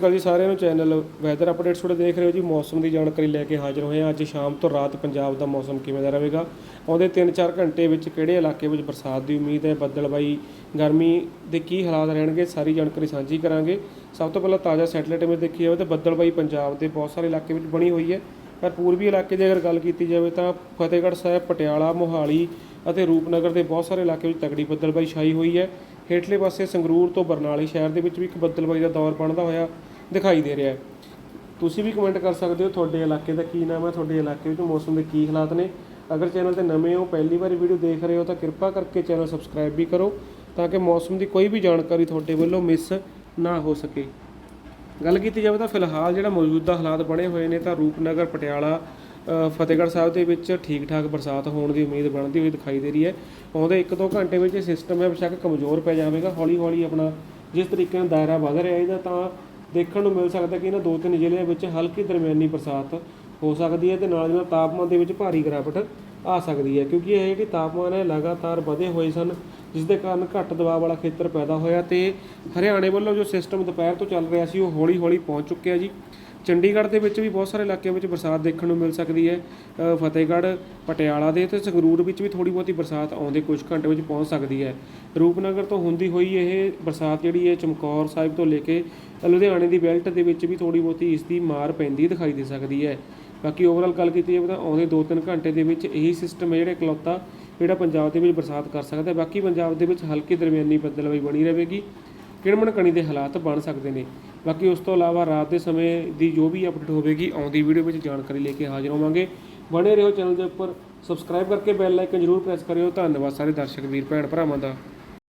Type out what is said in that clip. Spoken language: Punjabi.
ਕੱਲ ਜੀ ਸਾਰਿਆਂ ਨੂੰ ਚੈਨਲ ਵੈਦਰ ਅਪਡੇਟਸ ਤੁਹਾਡੇ ਦੇਖ ਰਹੇ ਹੋ ਜੀ। ਮੌਸਮ ਦੀ ਜਾਣਕਾਰੀ ਲੈ ਕੇ ਹਾਜ਼ਰ ਹੋਏ ਹਾਂ। ਅੱਜ ਸ਼ਾਮ ਤੋਂ ਰਾਤ ਪੰਜਾਬ ਦਾ ਮੌਸਮ ਕਿਵੇਂ ਦਾ ਰਹੇਗਾ? ਆਉਂਦੇ 3-4 ਘੰਟੇ ਵਿੱਚ ਕਿਹੜੇ ਇਲਾਕੇ ਵਿੱਚ ਬਰਸਾਤ ਦੀ ਉਮੀਦ ਹੈ? ਬੱਦਲਬਾਈ ਗਰਮੀ ਦੇ ਕੀ ਹਾਲਾਤ ਰਹਿਣਗੇ? ਸਾਰੀ ਜਾਣਕਾਰੀ ਸਾਂਝੀ ਕਰਾਂਗੇ। ਸਭ ਤੋਂ ਪਹਿਲਾਂ ਤਾਜ਼ਾ ਸੈਟਲਾਈਟ ਇਮੇਜ ਦੇਖੀ ਜਾਵੇ ਤਾਂ ਬੱਦਲਬਾਈ ਪੰਜਾਬ ਦੇ ਬਹੁਤ ਸਾਰੇ ਇਲਾਕੇ ਵਿੱਚ ਬਣੀ ਹੋਈ ਹੈ। ਪਰ ਪੂਰਬੀ ਇਲਾਕੇ ਦੀ ਅਗਰ ਗੱਲ ਕੀਤੀ ਜਾਵੇ ਤਾਂ ਫਤਿਹਗੜ੍ਹ ਸਾਹਿਬ, ਪਟਿਆਲਾ, ਮੋਹਾਲੀ ਅਤੇ ਰੂਪਨਗਰ ਦੇ ਬਹੁਤ ਸਾਰੇ ਇਲਾਕੇ ਵਿੱਚ ਤਗੜੀ ਬੱਦਲਬਾਈ ਛਾਈ ਹੋਈ ਹੈ। ਹੇਠਲੇ ਪਾਸੇ ਸੰਗਰੂਰ ਤੋਂ ਬਰਨਾਲੇ ਸ਼ਹਿਰ ਦੇ ਵਿੱਚ ਵੀ ਇੱਕ ਬੱਦਲਬਾਈ ਦਾ ਦੌਰ ਬਣਦਾ ਹੋਇਆ ਦਿਖਾਈ ਦੇ ਰਿਹਾ ਹੈ। ਤੁਸੀਂ ਵੀ ਕਮੈਂਟ ਕਰ ਸਕਦੇ ਹੋ ਤੁਹਾਡੇ ਇਲਾਕੇ ਦਾ ਕੀ ਨਾਮ ਹੈ, ਤੁਹਾਡੇ ਇਲਾਕੇ ਵਿੱਚ ਮੌਸਮ ਦੇ ਕੀ ਹਾਲਾਤ ਨੇ। ਅਗਰ ਚੈਨਲ ਤੇ ਨਵੇਂ ਹੋ, ਪਹਿਲੀ ਵਾਰੀ ਵੀਡੀਓ ਦੇਖ ਰਹੇ ਹੋ ਤਾਂ ਕਿਰਪਾ ਕਰਕੇ ਚੈਨਲ ਸਬਸਕ੍ਰਾਈਬ ਵੀ ਕਰੋ ਤਾਂ ਕਿ ਮੌਸਮ ਦੀ ਕੋਈ ਵੀ ਜਾਣਕਾਰੀ ਤੁਹਾਡੇ ਵੱਲੋਂ ਮਿਸ ਨਾ ਹੋ ਸਕੇ। ਗੱਲ ਕੀਤੀ ਜਾਵੇ ਤਾਂ ਫਿਲਹਾਲ ਜਿਹੜਾ ਮੌਜੂਦਾ ਹਾਲਾਤ ਬਣੇ ਹੋਏ ਨੇ ਤਾਂ ਰੂਪਨਗਰ, ਪਟਿਆਲਾ ਫਤਿਹਗੜ੍ਹ ਸਾਹਿਬ ਦੇ ਵਿੱਚ ਠੀਕ ਠਾਕ ਬਰਸਾਤ ਹੋਣ ਦੀ ਉਮੀਦ ਬਣਦੀ ਹੋਈ ਦਿਖਾਈ ਦੇ ਰਹੀ ਹੈ। ਆਉਂਦੇ 1-2 ਘੰਟੇ ਵਿੱਚ ਇਹ ਸਿਸਟਮ ਹੈ ਬੇਸ਼ੱਕ ਕਮਜ਼ੋਰ ਪੈ ਜਾਵੇਗਾ। ਹੌਲੀ ਹੌਲੀ ਆਪਣਾ ਜਿਸ ਤਰੀਕੇ ਨਾਲ ਦਾਇਰਾ ਵਧ ਰਿਹਾ ਇਹਦਾ ਤਾਂ ਦੇਖਣ ਨੂੰ ਮਿਲ ਸਕਦਾ ਕਿ ਇਹਨਾਂ ਦੋ ਤਿੰਨ ਜ਼ਿਲ੍ਹਿਆਂ ਵਿੱਚ ਹਲਕੀ ਦਰਮਿਆਨੀ ਬਰਸਾਤ ਹੋ ਸਕਦੀ ਹੈ ਤੇ ਨਾਲ ਦੀ ਨਾਲ ਤਾਪਮਾਨ ਦੇ ਵਿੱਚ ਭਾਰੀ ਗਿਰਾਵਟ ਆ ਸਕਦੀ ਹੈ। ਕਿਉਂਕਿ ਇਹ ਜਿਹੜੀ ਤਾਪਮਾਨ ਹੈ ਲਗਾਤਾਰ ਵਧੇ ਹੋਏ ਸਨ, ਜਿਸ ਦੇ ਕਾਰਨ ਘੱਟ ਦਬਾਅ ਵਾਲਾ ਖੇਤਰ ਪੈਦਾ ਹੋਇਆ ਤੇ ਹਰਿਆਣੇ ਵੱਲੋਂ ਜੋ ਸਿਸਟਮ ਦੁਪਹਿਰ ਤੋਂ ਚੱਲ ਰਿਹਾ ਸੀ, ਉਹ ਹੌਲੀ ਹੌਲੀ ਪਹੁੰਚ ਚੁੱਕਿਆ ਜੀ। ਚੰਡੀਗੜ੍ਹ ਦੇ ਵਿੱਚ ਵੀ ਬਹੁਤ ਸਾਰੇ ਇਲਾਕਿਆਂ ਵਿੱਚ ਬਰਸਾਤ ਦੇਖਣ ਨੂੰ ਮਿਲ ਸਕਦੀ ਹੈ ਫਤਿਹਗੜ੍ਹ, ਪਟਿਆਲਾ ਦੇ ਤੇ ਸੰਗਰੂਰ ਵਿੱਚ ਵੀ ਥੋੜੀ ਬਹੁਤੀ ਬਰਸਾਤ ਆਉਂਦੇ ਕੁਝ ਘੰਟੇ ਵਿੱਚ ਪਹੁੰਚ ਸਕਦੀ ਹੈ। ਰੂਪਨਗਰ ਤੋਂ ਹੁੰਦੀ ਹੋਈ ਇਹ ਬਰਸਾਤ ਜਿਹੜੀ ਹੈ ਚਮਕੌਰ ਸਾਹਿਬ ਤੋਂ ਲੈ ਕੇ ਲੁਧਿਆਣੇ ਦੀ ਬੈਲਟ ਦੇ ਵਿੱਚ ਵੀ ਥੋੜੀ ਬਹੁਤੀ ਇਸ ਦੀ ਮਾਰ ਪੈਂਦੀ ਦਿਖਾਈ ਦੇ ਸਕਦੀ ਹੈ। ਬਾਕੀ ਓਵਰਆਲ ਗੱਲ ਕੀਤੀ ਜਾਵੇ ਤਾਂ ਆਉਂਦੇ 2-3 ਘੰਟੇ ਦੇ ਵਿੱਚ ਇਹੀ ਸਿਸਟਮ ਹੈ ਜਿਹੜਾ ਇਕਲੌਤਾ ਜਿਹੜਾ ਪੰਜਾਬ ਦੇ ਵਿੱਚ ਬਰਸਾਤ ਕਰ ਸਕਦਾ ਹੈ। ਬਾਕੀ ਪੰਜਾਬ ਦੇ ਵਿੱਚ ਹਲਕੀ ਦਰਮਿਆਨੀ ਬੱਦਲਬਾਈ ਬਣੀ ਰਹੇਗੀ। ਕਿਣਮਣ ਕਣੀ ਦੇ ਹਾਲਾਤ ਬਣ ਸਕਦੇ ਨੇ। ਬਾਕੀ ਉਸ ਤੋਂ ਇਲਾਵਾ ਰਾਤ ਦੇ ਸਮੇਂ ਦੀ ਜੋ ਵੀ ਅਪਡੇਟ ਹੋਵੇਗੀ, ਆਉਂਦੀ ਵੀਡੀਓ ਵਿੱਚ ਜਾਣਕਾਰੀ ਲੈ ਕੇ ਹਾਜ਼ਰ ਹੋਵਾਂਗੇ। ਬਣੇ ਰਹੋ ਚੈਨਲ ਦੇ ਉੱਪਰ। ਸਬਸਕ੍ਰਾਈਬ ਕਰਕੇ ਬੈਲ ਆਈਕਨ ਜ਼ਰੂਰ ਪ੍ਰੈਸ ਕਰਿਓ। ਧੰਨਵਾਦ ਸਾਰੇ ਦਰਸ਼ਕ, ਵੀਰ, ਭੈਣ, ਭਰਾਵਾਂ ਦਾ।